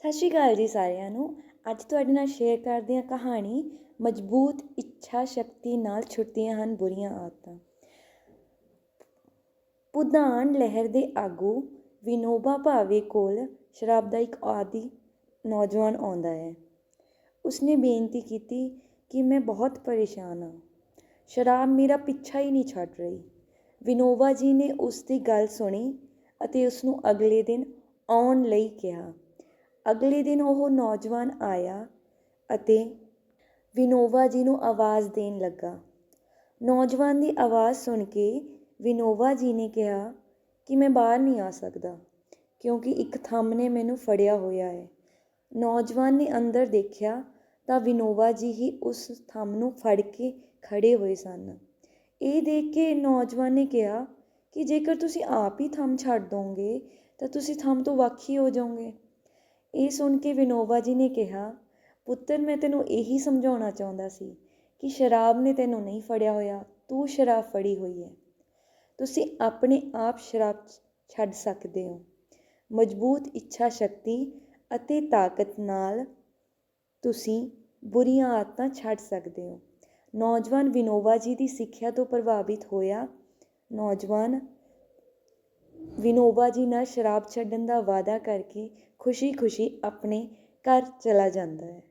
ਸਤਿ ਸ਼੍ਰੀ ਅਕਾਲ ਜੀ ਸਾਰਿਆਂ ਨੂੰ। ਅੱਜ ਤੁਹਾਡੇ ਨਾਲ ਸ਼ੇਅਰ ਕਰਦੇ ਹਾਂ ਕਹਾਣੀ, ਮਜ਼ਬੂਤ ਇੱਛਾ ਸ਼ਕਤੀ ਨਾਲ ਛੁੱਟਦੀਆਂ ਹਨ ਬੁਰੀਆਂ ਆਦਤਾਂ। ਪੁਦਾਨ ਲਹਿਰ ਦੇ ਆਗੂ ਵਿਨੋਬਾ ਭਾਵੇ ਕੋਲ ਸ਼ਰਾਬ ਦਾ ਇੱਕ ਆਦੀ ਨੌਜਵਾਨ ਆਉਂਦਾ ਹੈ। ਉਸਨੇ ਬੇਨਤੀ ਕੀਤੀ ਕਿ ਮੈਂ ਬਹੁਤ ਪਰੇਸ਼ਾਨ ਹਾਂ। ਸ਼ਰਾਬ ਮੇਰਾ ਪਿੱਛਾ ਹੀ ਨਹੀਂ ਛੱਡ ਰਹੀ। ਵਿਨੋਬਾ ਜੀ ਨੇ ਉਸ ਦੀ ਗੱਲ ਸੁਣੀ ਅਤੇ ਉਸ ਨੂੰ ਅਗਲੇ ਦਿਨ ਆਉਣ ਲਈ ਕਿਹਾ। ਅਗਲੇ ਦਿਨ ਉਹ ਨੌਜਵਾਨ ਆਇਆ ਅਤੇ ਵਿਨੋਵਾ ਜੀ ਨੂੰ ਆਵਾਜ਼ ਦੇਣ ਲੱਗਾ। ਨੌਜਵਾਨ ਦੀ ਆਵਾਜ਼ ਸੁਣ ਕੇ ਵਿਨੋਵਾ ਜੀ ਨੇ ਕਿਹਾ ਕਿ ਮੈਂ ਬਾਹਰ ਨਹੀਂ ਆ ਸਕਦਾ, ਕਿਉਂਕਿ ਇੱਕ ਥੰਮ ਨੇ ਮੈਨੂੰ ਫੜਿਆ ਹੋਇਆ ਹੈ। ਨੌਜਵਾਨ ਨੇ ਅੰਦਰ ਦੇਖਿਆ ਤਾਂ ਵਿਨੋਵਾ ਜੀ ਹੀ ਉਸ ਥੰਮ ਨੂੰ ਫੜ ਕੇ ਖੜੇ ਹੋਏ ਸਨ। ਇਹ ਦੇਖ ਕੇ ਨੌਜਵਾਨ ਨੇ ਕਿਹਾ ਕਿ ਜੇਕਰ ਤੁਸੀਂ ਆਪ ਹੀ ਥੰਮ ਛੱਡ ਦੋਗੇ ਤਾਂ ਤੁਸੀਂ ਥੰਮ ਤੋਂ ਵੱਖ ਹੀ ਹੋ ਜਾਓਗੇ। ਇਹ ਸੁਣ ਕੇ ਵਿਨੋਬਾ ਜੀ ਨੇ ਕਿਹਾ, ਪੁੱਤਰ, ਮੈਂ ਤੈਨੂੰ ਇਹੀ ਸਮਝਾਉਣਾ ਚਾਹੁੰਦਾ ਸੀ ਕਿ ਸ਼ਰਾਬ ਨੇ ਤੈਨੂੰ ਨਹੀਂ ਫੜਿਆ ਹੋਇਆ, ਤੂੰ ਸ਼ਰਾਬ ਫੜੀ ਹੋਈ ਹੈ। ਤੁਸੀਂ ਆਪਣੇ ਆਪ ਸ਼ਰਾਬ ਛੱਡ ਸਕਦੇ ਹੋ। ਮਜ਼ਬੂਤ ਇੱਛਾ ਸ਼ਕਤੀ ਅਤੇ ਤਾਕਤ ਨਾਲ ਤੁਸੀਂ ਬੁਰੀਆਂ ਆਦਤਾਂ ਛੱਡ ਸਕਦੇ ਹੋ। ਨੌਜਵਾਨ ਵਿਨੋਬਾ ਜੀ ਦੀ ਸਿੱਖਿਆ ਤੋਂ ਪ੍ਰਭਾਵਿਤ ਹੋਇਆ। ਨੌਜਵਾਨ ਵਿਨੋਬਾ ਜੀ ਨਾਲ ਸ਼ਰਾਬ ਛੱਡਣ ਦਾ ਵਾਅਦਾ ਕਰਕੇ ਖੁਸ਼ੀ ਖੁਸ਼ੀ ਆਪਣੇ ਘਰ ਚਲਾ ਜਾਂਦਾ ਹੈ।